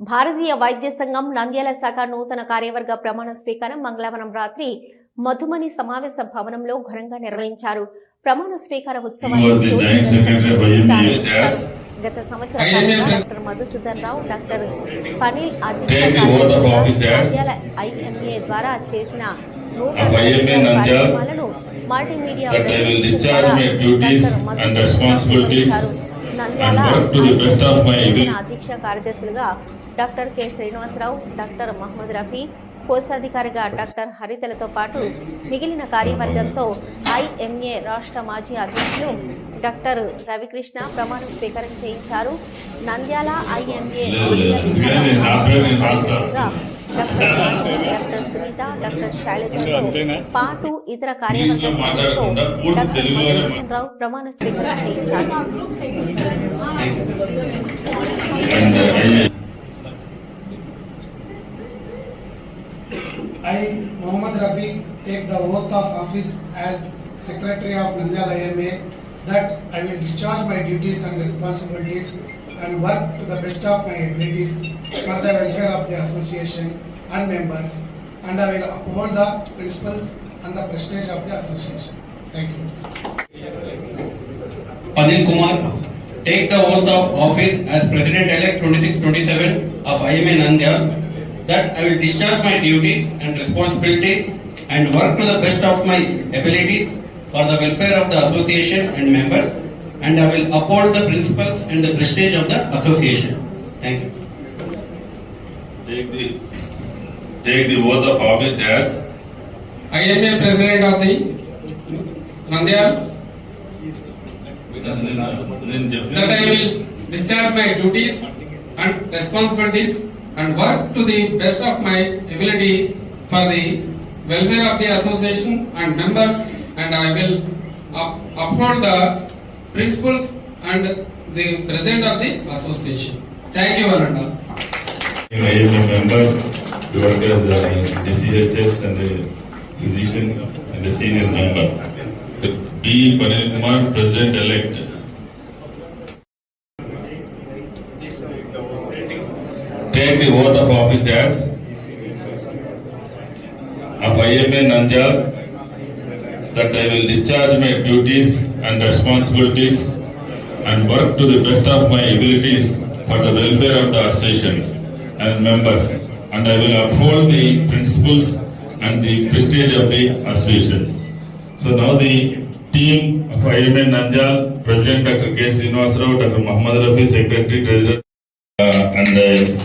భారతీయ వైద్య సంఘం నంద్యాల శాఖ నూతన కార్యవర్గ ప్రమాణ స్వీకారం మంగళవారం రాత్రి మధుమని సమావేశ భవనంలో ఘనంగా నిర్వహించారు. ప్రమాణ స్వీకార ఉత్సవాన్ని గత సంవత్సర doctor Madhusudan Rao doctor Panil Nandyal IMA ద్వారా చేసిన Nandyal మల్టీమీడియా నంద్యాల అధ్యక్ష కార్యదర్శులుగా doctor K Srinivasarao doctor Mohammed Rafi కోశాధికారిగా doctor హరితలతో పాటు మిగిలిన కార్యవర్గంతో ఐఎంఏ రాష్ట్ర మాజీ అధ్యక్షులు డాక్టర్ రవికృష్ణ ప్రమాణ స్వీకారం చేయించారు. Nandyal IMA doctor doctor Sunitha doctor శైలజతో పాటు ఇతర కార్యవర్గ డాక్టర్ రావు ప్రమాణ స్వీకారం చేయించారు. I, Mohammad Rafi, take the oath of office as Secretary of Nandyal IMA that I will discharge my duties and responsibilities and work to the best of my abilities for the welfare of the association and members and I will uphold the principles and the prestige of the association. Thank you. Anil Kumar, take the oath of office as President-elect 26-27 of IMA Nandyal, that I will discharge my duties and responsibilities and work to the best of my abilities for the welfare of the association and members and I will uphold the principles and the prestige of the association. Thank you. Take the, take the oath of office as I am a president of the Nandyal that I will discharge my duties and responsibilities and work to the best of my ability for the welfare of the association and members and I will up- uphold the principles and the president of the association. Thank you all and. I am a member, to work as DCHS and a physician and a senior member. B. Panil Kumar, President elect. Take the oath of office as of IMA Nanjal that I will discharge my duties and responsibilities and work to the best of my abilities for the welfare of the association and members and I will uphold the principles and the prestige of the association. So now the team of IMA Nanjal, President Dr. K. Srinivasrao, Dr. Muhammad Rafi, Secretary, Treasurer, uh, and uh,